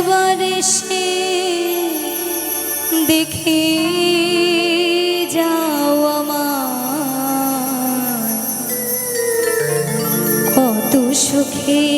একবার এসে দেখে যাও আমার কত সুখে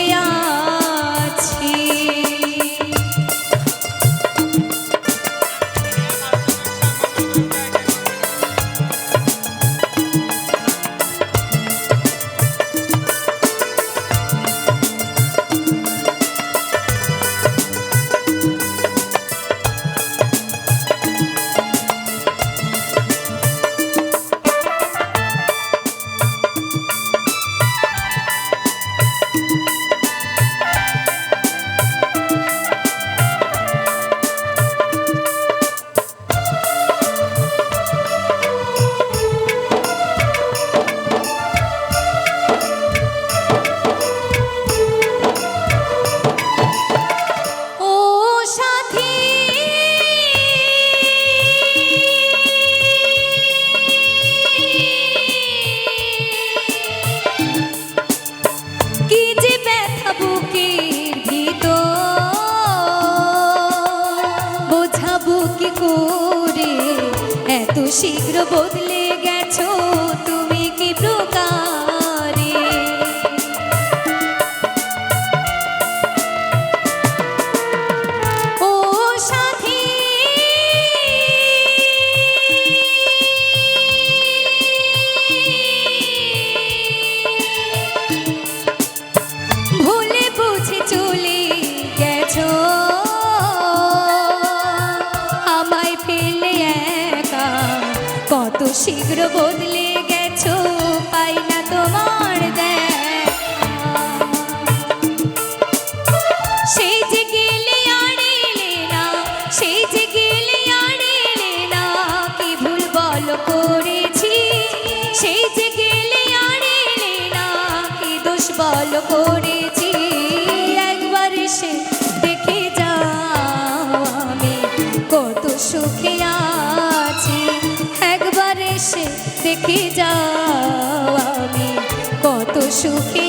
শীঘ্র বদলে গেছো? বদলে যাও আমি। কত সুখে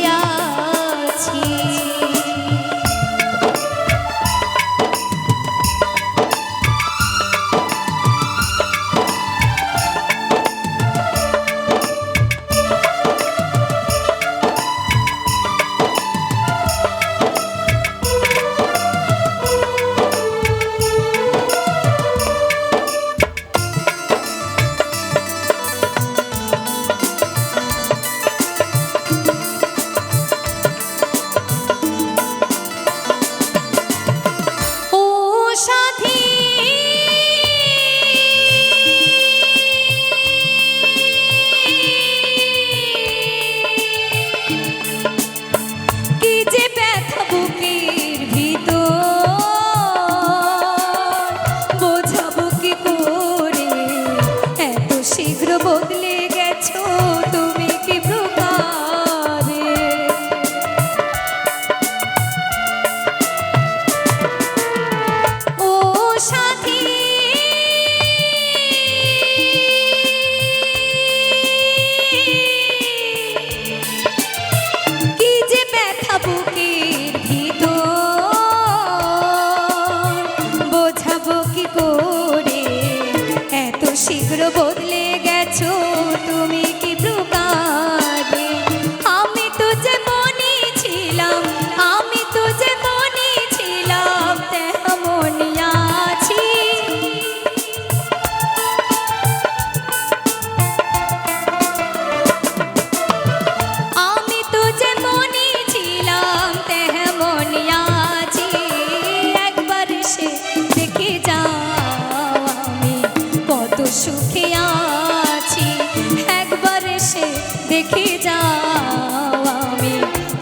দেখে যাও আমি।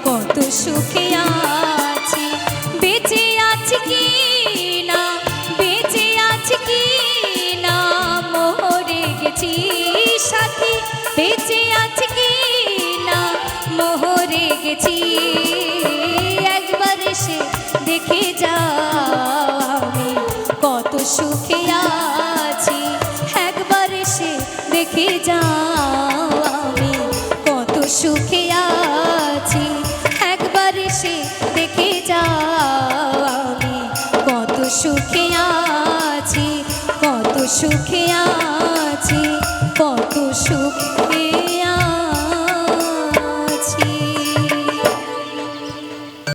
কত সুখে আছি। বেঁচে আছি কি না? বেঁচে আছি কি না? মোহরে গেছি সাথী। বেঁচে আছি কি না? মোহরে গেছি। একবার এসে দেখে যাও আমি। কত সুখে আছি। একবার এসে দেখে যাও। আমি